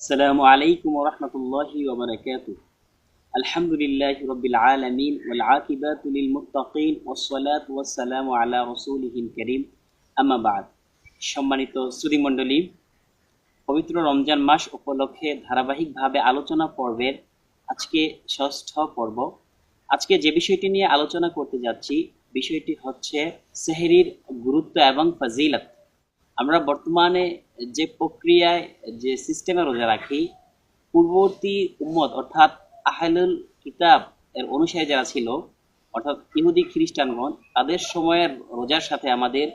আসসালামু আলাইকুম রহমতুল্লাহি ওবরাকাতু আলহামদুলিল্লাহ রবিল আলমিন ওল আকিবাতুল মুতাকিন ওসলাত ওয়াসালাম আলা রসুলহিন করিম। আমাবাদ সম্মানিত শ্রুতিমণ্ডলী, পবিত্র রমজান মাস উপলক্ষে ধারাবাহিকভাবে আলোচনা পর্বের আজকে ষষ্ঠ পর্ব। আজকে যে বিষয়টি নিয়ে আলোচনা করতে যাচ্ছি, বিষয়টি হচ্ছে সেহেরির গুরুত্ব এবং ফজিলত। আমরা বর্তমানে যে প্রক্রিয়ায়, যে সিস্টেমে রোজা রাখি, পূর্ববর্তী উম্মত, অর্থাৎ আহলুল কিতাব এর অনুসারী যারা ছিল, অর্থাৎ ইহুদি খ্রিস্টানগণ, তাদের সময়ের রোজার সাথে আমাদের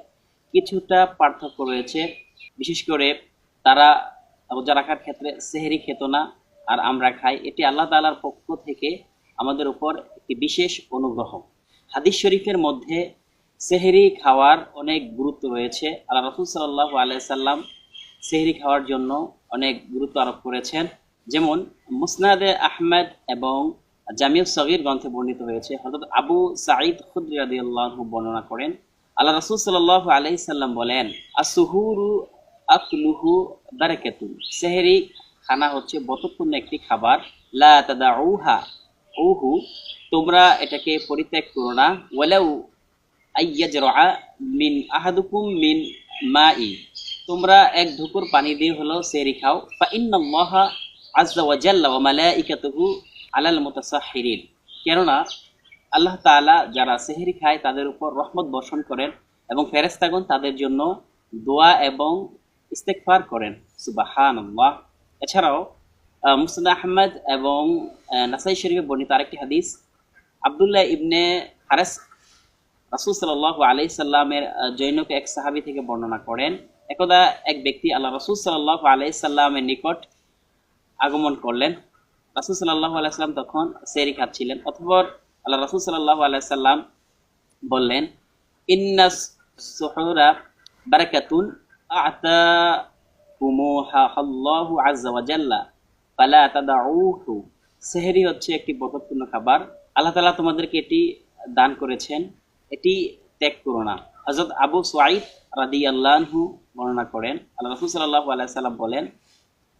কিছুটা পার্থক্য রয়েছে। বিশেষ করে তারা রোজা রাখার ক্ষেত্রে সেহেরি খেত না, আর আমরা খাই। এটি আল্লাহ তাআলার পক্ষ থেকে আমাদের উপর একটি বিশেষ অনুগ্রহ। হাদিস শরীফের মধ্যে সেহেরি খাওয়ার অনেক গুরুত্ব রয়েছে। আল্লাহ রসুল সাল্লাহ আলাইসাল্লাম সেহেরি খাওয়ার জন্য অনেক গুরুত্ব আরোপ করেছেন। যেমন মুসনাদে আহমেদ এবং জামিউ সগির গ্রন্থে বর্ণিত হয়েছে হজরত আবু সাঈদ রাদিয়াল্লাহু বর্ণনা করেন। আল্লাহ রসুল সাল্লাহ আলাইসাল্লাম বলেন আসুহুরু আকলুহু বারাকাতুন। সেহেরি খানা হচ্ছে বতপূর্ণ একটি খাবার। লা তাদাউহা, উহু, তোমরা এটাকে পরিত্যাগ করো না। ওয়ালাউ মিন আহাদুকুম মিন মাই। তোমরা এক ধুকুর পানি দিয়ে হলো সেরি খাও। ফা ইন্নাল্লাহা আজ্জা ওয়া জাল্লা ওয়া মালাইকাতুহু আলাল কেননা আল্লাহ তাআলা যারা সেহরি খায় তাদের উপর রহমত বর্ষণ করেন এবং ফেরেশতাগণ তাদের জন্য দোয়া এবং ইস্তেগফার করেন। সুবহানাল্লাহ। এছাড়াও আহ, মুসনাদ আহমদ এবং নাসাই শরীফে বর্ণিত আরেকটি হাদিস আবদুল্লাহ ইবনে হারেস রাসুল সাল্লাহ আলাই সাল্লামের জৈনকে এক সাহাবি থেকে বর্ণনা করেন। একদা এক ব্যক্তি আল্লাহ রসুল সাল্লাহ আলাই সাল্লামের নিকট আগমন করলেন। রাসুল সাল্লাহ আলাইসাল্লাম তখন সেরি খাচ্ছিলেন অথবা আল্লাহ রসুল সাল্লাহ আলাইসাল্লাম বললেন, ইন্না সুহুরা বারাকাতুন আতা কুমুহা আল্লাহু আজ্জা ওয়া জাল্লা, ফালা তাদাউহু। সেহরি হচ্ছে একটি বরকতপূর্ণ খাবার। আল্লাহ তালা তোমাদেরকে এটি দান করেছেন। এটি ত্যাগ করো না। হযরত আবু সুয়াইদ রাদিয়াল্লাহু বর্ণনা করেন, আল্লাহ রাসূল সাল্লাহ আলাইহি সাল্লাম বলেন,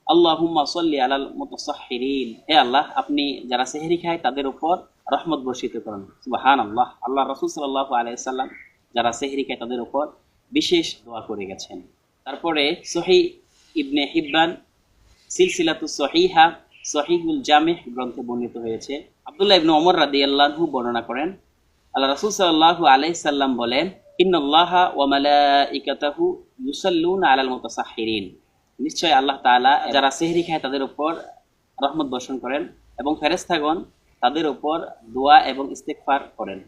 আল্লাহুম্মা সাল্লি আলাল মুতাসাহহিরিন। হে আল্লাহ, আপনি যারা সেহরি খায় তাদের উপর রহমত বর্ষিত করুন। সুবহানাল্লাহ। আল্লাহ রাসূল সাল্লাল্লাহু আলাইহি সাল্লাম যারা সেহরি খায় তাদের উপর বিশেষ দোয়া করে গেছেন। তারপরে সহি ইবনে হিব্বান সিলসিলাতু সহিহা সহিহুল জামিহ গ্রন্থে বর্ণিত হয়েছে। আব্দুল্লাহ ইবনে ওমর রাদিয়াল্লাহু বর্ণনা করেন আল্লাহ রাসূল সাল্লাম বলেন ইউসাল্লুনা আলাল মুতাসাহহিরিন। নিশ্চয় আল্লাহ তাআলা যারা সেহরি খায় তাদের উপর রহমত বর্ষণ করেন এবং তাদের উপর দোয়া এবং করেন।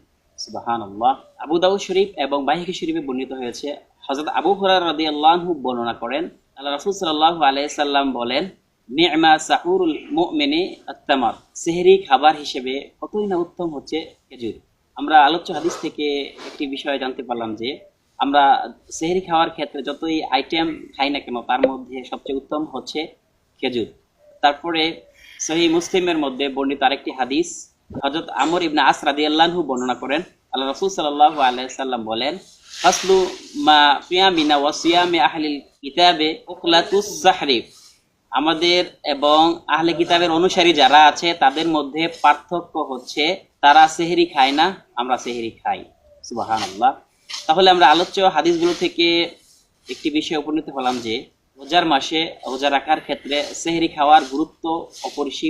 আবু দাউদ শরীফ এবং বাহিকি শরীফে বর্ণিত হয়েছে, হযরত আবু রাদিয়াল্লাহু বর্ণনা করেন, আল্লাহ রাসূল সাল্লাল্লাহু আলাইহি সাল্লাম বলেন, নি'মা সাহুরুল মুমিনি সেহরি খাবার হিসেবে কতই না উত্তম হচ্ছে খেজুর। আমরা আলোচ্য হাদিস থেকে একটি বিষয় জানতে পারলাম যে, আমরা সেহরি খাওয়ার ক্ষেত্রে যতই আইটেম খাই না কেন, তার মধ্যে সবচেয়ে উত্তম হচ্ছে খেজুর। তারপরে সহি মুসলিমের মধ্যে বর্ণিত আরেকটি হাদিস হজরত আমর ইবনে আস রাদিয়াল্লাহু বর্ণনা করেন, আল্লাহ রাসূল সাল্লাল্লাহু আলাইহি সাল্লাম বলেন ফাসলু মা সিয়ামিনা ওয়া সিয়ামি আহলিল কিতাবে উকলাতুস সাহরিফ আমাদের এবং আহলে কিতাবের অনুসারী যারা আছে, তাদের মধ্যে পার্থক্য হচ্ছে, তারা সেহেরি খায় না, আমরা সেহেরি খাই। সুবহানাল্লাহ। তাহলে আমরা আলোচ্য হাদিসগুলো থেকে একটি বিষয়ে উপনীত হলাম যে, রোজার মাসে রোজা রাখার ক্ষেত্রে সেহেরি খাওয়ার গুরুত্ব অপরিসীম।